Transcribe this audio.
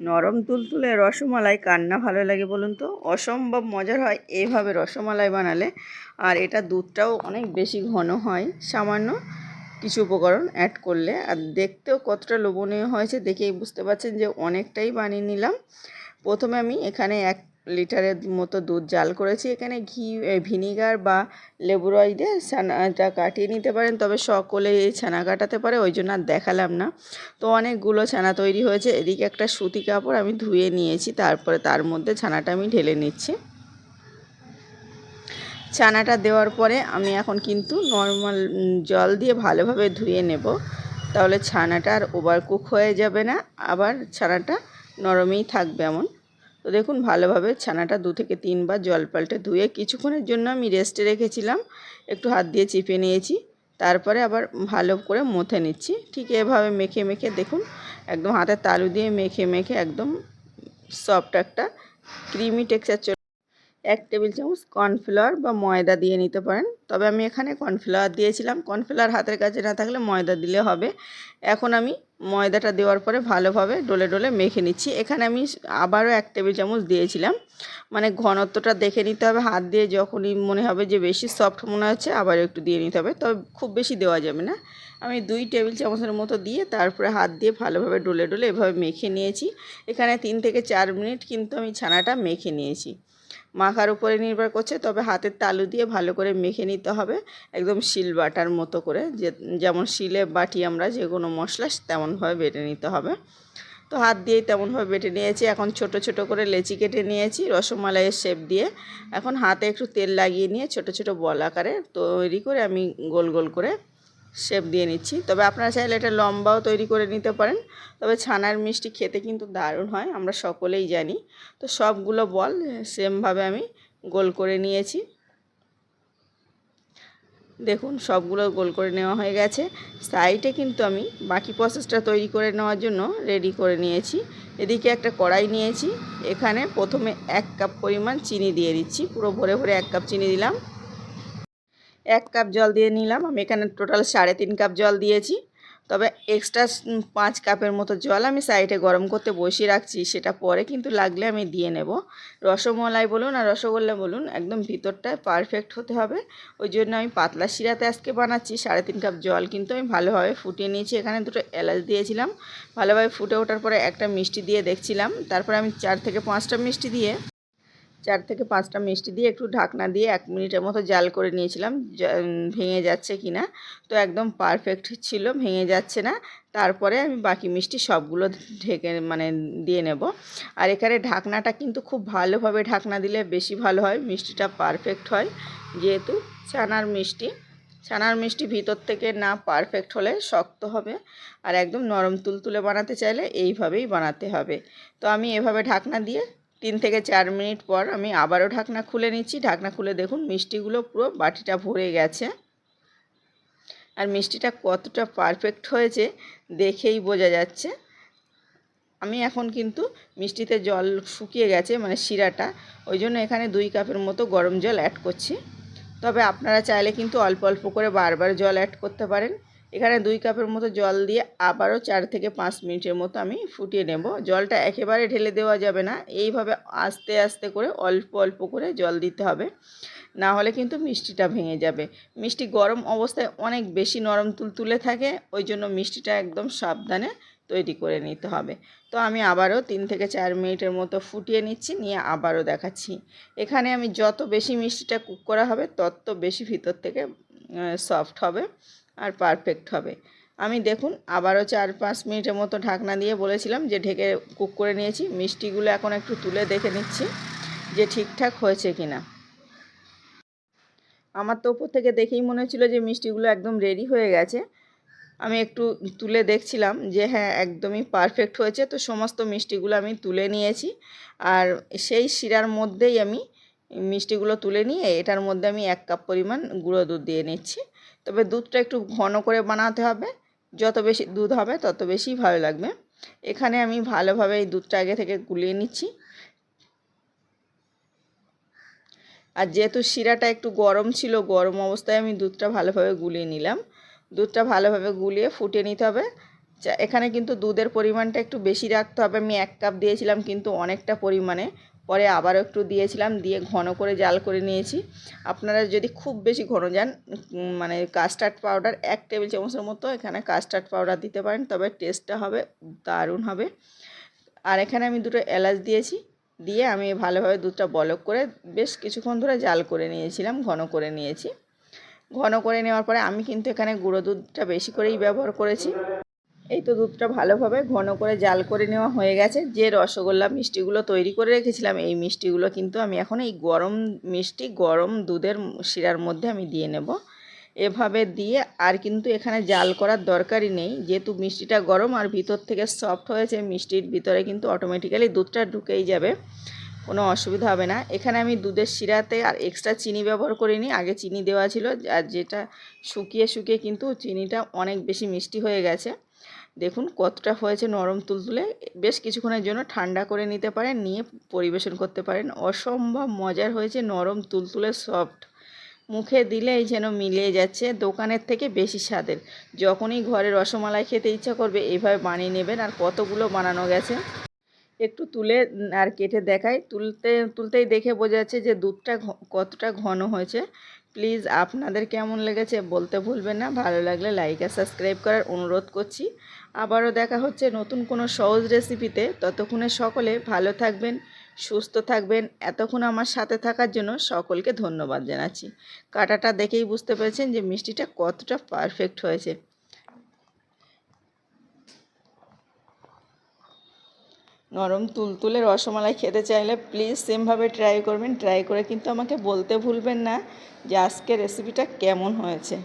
নরম তুলতুলে রসমালাই কান্না ভালো লাগে বলুন তো? অসম্ভব মজার হয় এভাবে রসমালাই বানালে। আর এটা দুধটাও অনেক বেশি ঘন হয়। সামান্য কিছু উপকরণ অ্যাড করলে। আর দেখতেও কতটা লোভনীয় হয়েছে দেখেই বুঝতে পারছেন যে অনেকটাই বানিয়ে নিলাম। প্রথমে আমি এখানে এক লিটারের মতো দুধ জাল করেছি। এখানে ঘি ভিনিগার বা লেবু রস দিয়ে ছানাটা কাটিয়ে নিতে পারেন। তবে সকলে এই ছানা কাটাতে পারে, ওই জন্য আর দেখালাম না। তো অনেকগুলো ছানা তৈরি হয়েছে। এদিকে একটা সুতি কাপড় আমি ধুয়ে নিয়েছি, তারপরে তার মধ্যে ছানাটা আমি ঢেলে নিচ্ছি। ছানাটা দেওয়ার পরে আমি এখন কিন্তু নর্মাল জল দিয়ে ভালোভাবে ধুয়ে নেব। তাহলে ছানাটা আর ওভার কুক হয়ে যাবে না, আবার ছানাটা নরমেই থাকবে এমন। তো দেখুন ভালোভাবে ছানাটা দু থেকে তিনবার জল পাল্টে ধুয়ে কিছুক্ষণের জন্য আমি রেস্টে রেখেছিলাম। একটু হাত দিয়ে চিপে নিয়েছি। তারপরে আবার ভালো করে মথে নিচ্ছি। ঠিক এভাবে মেখে মেখে দেখুন, একদম হাতে তালু দিয়ে মেখে মেখে একদম সফট একটা ক্রিমি টেক্সচার এক টেবিল চামচ কর্নফ্লাওয়ার বা ময়দা দিয়ে নিতে পারেন। তবে আমি এখানে কর্নফ্লাওয়ার দিয়েছিলাম। কর্নফ্লাওয়ার হাতের কাছে না থাকলে ময়দা দিলে হবে। এখন আমি ময়দাটা দেওয়ার পরে ভালোভাবে ডলে ডলে মেখে নিচ্ছি। এখানে আমি আবারও এক টেবিল চামচ দিয়েছিলাম। মানে ঘনত্বটা দেখে নিতে হবে। হাত দিয়ে যখনই মনে হবে যে বেশি সফট মনে হচ্ছে আবার একটু দিয়ে নিতে হবে। তবে খুব বেশি দেওয়া যাবে না। আমি দুই টেবিল চামচের মতো দিয়ে তারপরে হাত দিয়ে ভালোভাবে ডলে ডলে এভাবে মেখে নিয়েছি। এখানে তিন থেকে চার মিনিট কিন্তু আমি ছানাটা মেখে নিয়েছি। মাখার উপরে নির্ভর করছে, তবে হাতের তালু দিয়ে ভালো করে মেখে নিতে হবে, একদম শিল বাটার মতো করে, যে যেমন শিলে বাটি আমরা যে কোনো মশলা তেমনভাবে বেটে নিতে হবে। তো হাত দিয়েই তেমনভাবে বেটে নিয়েছি, এখন ছোট ছোট করে লেচি কেটে নিয়েছি, রসমালাইয়ের শেপ দিয়ে। এখন হাতে একটু তেল লাগিয়ে নিয়ে ছোট ছোট বল আকারে তৈরি করে আমি গোল গোল করে শেপ দিয়ে নিচ্ছি। তবে আপনারা চাইলে এটা লম্বাও তৈরি করে নিতে পারেন। তবে ছানার মিষ্টি খেতে কিন্তু দারুণ হয়, আমরা সকলেই জানি। তো সবগুলো বল সেমভাবে আমি গোল করে নিয়েছি। দেখুন, সবগুলো গোল করে নেওয়া হয়ে গেছে। সাইডে কিন্তু আমি বাকি প্রসেসটা তৈরি করে নেওয়ার জন্য রেডি করে নিয়েছি। এদিকে একটা কড়াই নিয়েছি। এখানে প্রথমে এক কাপ পরিমাণ চিনি দিয়ে দিচ্ছি। পুরো ভরে ভরে এক কাপ চিনি দিলাম। এক কাপ জল দিয়ে নিলাম। আমি এখানে টোটাল সাড়ে তিন কাপ জল দিয়েছি। তবে এক্সট্রা পাঁচ কাপের মতো জল আমি সাইডে গরম করতে বসিয়ে রাখছি। সেটা পরে কিন্তু লাগলে আমি দিয়ে নেব। রসমলাই বলুন আর রসগোল্লা বলুন, একদম ভিতরটা পারফেক্ট হতে হবে। ওই জন্য আমি পাতলা শিরাতে আজকে বানাচ্ছি। সাড়ে তিন কাপ জল কিন্তু আমি ভালোভাবে ফুটিয়ে নিয়েছি। এখানে দুটো এলাচ দিয়েছিলাম। ভালোভাবে ফুটে ওঠার পরে একটা মিষ্টি দিয়ে দেখছিলাম। তারপরে আমি চার থেকে পাঁচটা মিষ্টি দিয়ে চার থেকে পাঁচটা মিষ্টি দিয়ে একটু ঢাকনা দিয়ে এক মিনিটের মতো জাল করে নিয়েছিলাম ভেঙে যাচ্ছে কি না। তো একদম পারফেক্ট ছিল, ভেঙে যাচ্ছে না। তারপরে আমি বাকি মিষ্টি সবগুলো ঢেকে মানে দিয়ে নেব। আর এখানে ঢাকনাটা কিন্তু খুব ভালোভাবে ঢাকনা দিলে বেশি ভালো হয়, মিষ্টিটা পারফেক্ট হয়। যেহেতু ছানার মিষ্টি ছানার মিষ্টি ভিতর থেকে না পারফেক্ট হলে শক্ত হবে। আর একদম নরম তুলতুলে বানাতে চাইলে এইভাবেই বানাতে হবে। তো আমি এভাবে ঢাকনা দিয়ে তিন থেকে চার মিনিট পর আমি আবারও ঢাকনা খুলে নিচ্ছি। ঢাকনা খুলে দেখুন, মিষ্টিগুলো পুরো বাটিটা ভরে গেছে। আর মিষ্টিটা কতটা পারফেক্ট হয়েছে দেখেই বোঝা যাচ্ছে। আমি এখন কিন্তু মিষ্টিতে জল শুকিয়ে গেছে মানে শিরাটা। ওই জন্য এখানে দুই কাপের মতো গরম জল অ্যাড করছি। তবে আপনারা চাইলে কিন্তু অল্প অল্প করে বারবার জল অ্যাড করতে পারেন। এখানে দুই কাপের মতো জল দিয়ে আবারও চার থেকে পাঁচ মিনিটের মতো আমি ফুটিয়ে নেব। জলটা একেবারে ঢেলে দেওয়া যাবে না। এইভাবে আস্তে আস্তে করে অল্প অল্প করে জল দিতে হবে। না হলে কিন্তু মিষ্টিটা ভেঙে যাবে। মিষ্টি গরম অবস্থায় অনেক বেশি নরম তুলতুলে থাকে, ওই জন্য মিষ্টিটা একদম সাবধানে তৈরি করে নিতে হবে। তো আমি আবারও তিন থেকে চার মিনিটের মতো ফুটিয়ে নিচ্ছি, নিয়ে আবারও দেখাচ্ছি। এখানে আমি যত বেশি মিষ্টিটা কুক করা হবে, তত বেশি ভিতর থেকে সফট হবে আর পারফেক্ট হবে। আমি দেখুন, আবারও চার পাঁচ মিনিটের মতো ঢাকনা দিয়ে বলেছিলাম যে ঢেকে কুক করে নিয়েছি। মিষ্টিগুলো এখন একটু তুলে দেখে নিচ্ছি যে ঠিকঠাক হয়েছে কি না আমার তো উপর থেকে দেখেই মনে হচ্ছিল যে মিষ্টিগুলো একদম রেডি হয়ে গেছে। আমি একটু তুলে দেখছিলাম যে হ্যাঁ একদমই পারফেক্ট হয়েছে। তো সমস্ত মিষ্টিগুলো আমি তুলে নিয়েছি। আর সেই শিরার মধ্যেই আমি মিষ্টিগুলো তুলে নিয়ে এটার মধ্যে আমি এক কাপ পরিমাণ গুঁড়ো দুধ দিয়ে নিচ্ছি। তবে দুধটা একটু ঘন করে বানাতে হবে। যত বেশি দুধ হবে, তত বেশি ভালো লাগবে। এখানে আমি ভালোভাবে এই দুধটা আগে থেকে গুলিয়ে নিচ্ছি। আর যেহেতু শিরাটা একটু গরম ছিল, গরম অবস্থায় আমি দুধটা ভালোভাবে গুলিয়ে নিলাম। দুধটা ভালোভাবে গুলিয়ে ফুটিয়ে নিতে হবে। এখানে কিন্তু দুধের পরিমাণটা একটু বেশি রাখতে হবে। আমি এক কাপ দিয়েছিলাম, কিন্তু অনেকটা পরিমাণে। পরে আবারও একটু দিয়েছিলাম, দিয়ে ঘন করে জাল করে নিয়েছি। আপনারা যদি খুব বেশি ঘন যান মানে কাস্টার্ড পাউডার এক টেবিল চামচের মতো এখানে কাস্টার্ড পাউডার দিতে পারেন, তবে টেস্টটা হবে, দারুণ হবে। আর এখানে আমি দুটো এলাচ দিয়েছি, দিয়ে আমি ভালোভাবে দুধটা বলক করে বেশ কিছুক্ষণ ধরে জাল করে নিয়েছিলাম, ঘন করে নিয়েছি। ঘন করে নেওয়ার পরে আমি কিন্তু এখানে গুঁড়ো দুধটা বেশি করেই ব্যবহার করেছি। এই তো দুধটা ভালোভাবে ঘন করে জাল করে নেওয়া হয়ে গেছে। যে রসগোল্লা মিষ্টিগুলো তৈরি করে রেখেছিলাম, এই মিষ্টিগুলো কিন্তু আমি এখন এই গরম মিষ্টি, গরম দুধের শিরার মধ্যে আমি দিয়ে নেব। এভাবে দিয়ে আর কিন্তু এখানে জাল করার দরকারই নেই। যেহেতু মিষ্টিটা গরম আর ভিতর থেকে সফট হয়েছে, মিষ্টির ভিতরে কিন্তু অটোমেটিক্যালি দুধটা ঢুকেই যাবে। কোনো অসুবিধা হবে না। এখানে আমি দুধের শিরাতে আর এক্সট্রা চিনি ব্যবহার করিনি। আগে চিনি দেওয়া ছিল, আর যেটা শুকিয়ে শুকিয়ে কিন্তু চিনিটা অনেক বেশি মিষ্টি হয়ে গেছে। দেখুন কতটা হয়েছে নরম তুলতুলে। বেশ কিছুক্ষণের জন্য ঠান্ডা করে নিতে পারেন, নিয়ে পরিবেশন করতে পারেন। অসম্ভব মজার হয়েছে নরম তুলতুলে সফট। মুখে দিলেই যেন মিলিয়ে যাচ্ছে দোকানের থেকে বেশি স্বাদের। যখনই ঘরে রসমালাই খেতে ইচ্ছা করবে এইভাবে বানিয়ে নেবেন। আর কতগুলো বানানো গেছে, একটু তুলে আর কেটে দেখাই। তুলতে, তুলতেই দেখে বোঝা যাচ্ছে যে দুধটা কতটা ঘন হয়েছে। প্লিজ আপনাদের কেমন লেগেছে বলতে ভুলবেন না। ভালো লাগলে লাইক আর সাবস্ক্রাইব করার অনুরোধ করছি। আবারও দেখা হচ্ছে নতুন কোনো সহজ রেসিপিতে ততক্ষণে সকলে ভালো থাকবেন, সুস্থ থাকবেন। এতক্ষণ আমার সাথে থাকার জন্য সকলকে ধন্যবাদ জানাচ্ছি। কাটাটা দেখেই বুঝতে পেরেছেন যে মিষ্টিটা কতটা পারফেক্ট হয়েছে। নরম তুলতুলে রসমালাই খেতে চাইলে প্লিজ সেমভাবে ট্রাই করবেন। ট্রাই করে কিন্তু আমাকে বলতে ভুলবেন না যে আজকে রেসিপিটা কেমন হয়েছে।